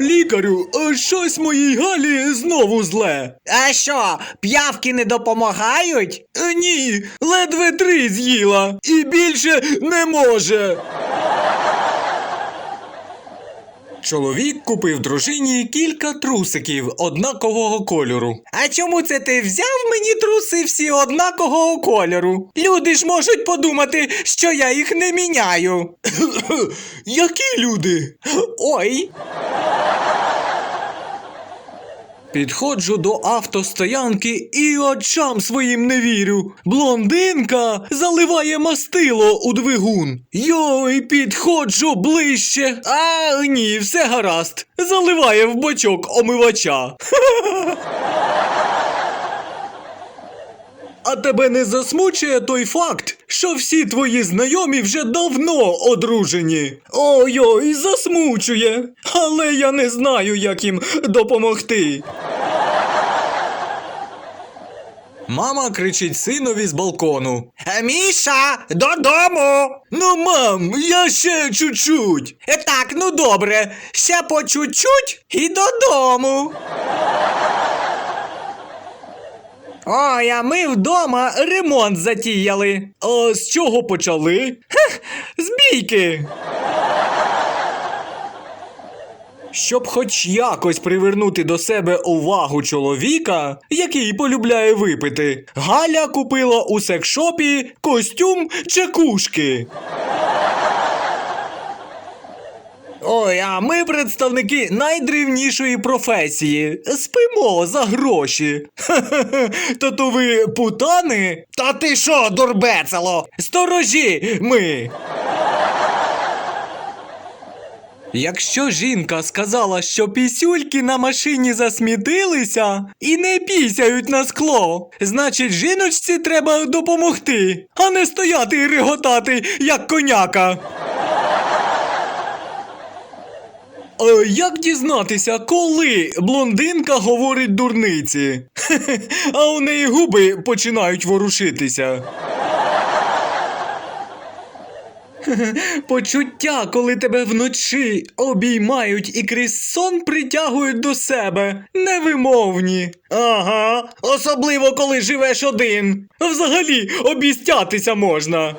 Лікарю, е, щось моїй Галі знову зле. А що, п'явки не допомагають? Е, Ні, ледве три з'їла і більше не може. Чоловік купив дружині кілька трусиків однакового кольору. А чому це ти взяв мені труси всі однакового кольору? Люди ж можуть подумати, що я їх не міняю. Які люди? Ой, Підходжу до автостоянки і очам своїм не вірю. Блондинка заливає мастило у двигун. Йой, підходжу ближче. А ні, все гаразд. Заливає в бочок омивача. А тебе не засмучує той факт, що всі твої знайомі вже давно одружені. Ой-ой, засмучує. Але я не знаю, як їм допомогти. Мама кричить синові з балкону. «Е, Міша, додому. Ну, мам, я ще чуть-чуть. Е, Так, ну добре, ще по чуть-чуть і додому. Ой, а ми вдома ремонт затіяли. А з чого почали? З бійки. Щоб хоч якось привернути до себе увагу чоловіка, який полюбляє випити, Галя купила у секшопі костюм чекушки. Ой, а ми представники найдревнішої професії. Спимо за гроші. Хе-хе-хе, То ви путани? Та ти що, дурбецело? Сторожі ми. Якщо жінка сказала, що пісюльки на машині засмітилися і не пісяють на скло, значить жіночці треба допомогти, а не стояти і реготати, як коняка. Е, Як дізнатися, коли блондинка говорить дурниці? А у неї губи починають ворушитися. Почуття, коли тебе вночі обіймають і крізь сон притягують до себе, невимовні. Ага, особливо коли живеш один. Взагалі обістятися можна.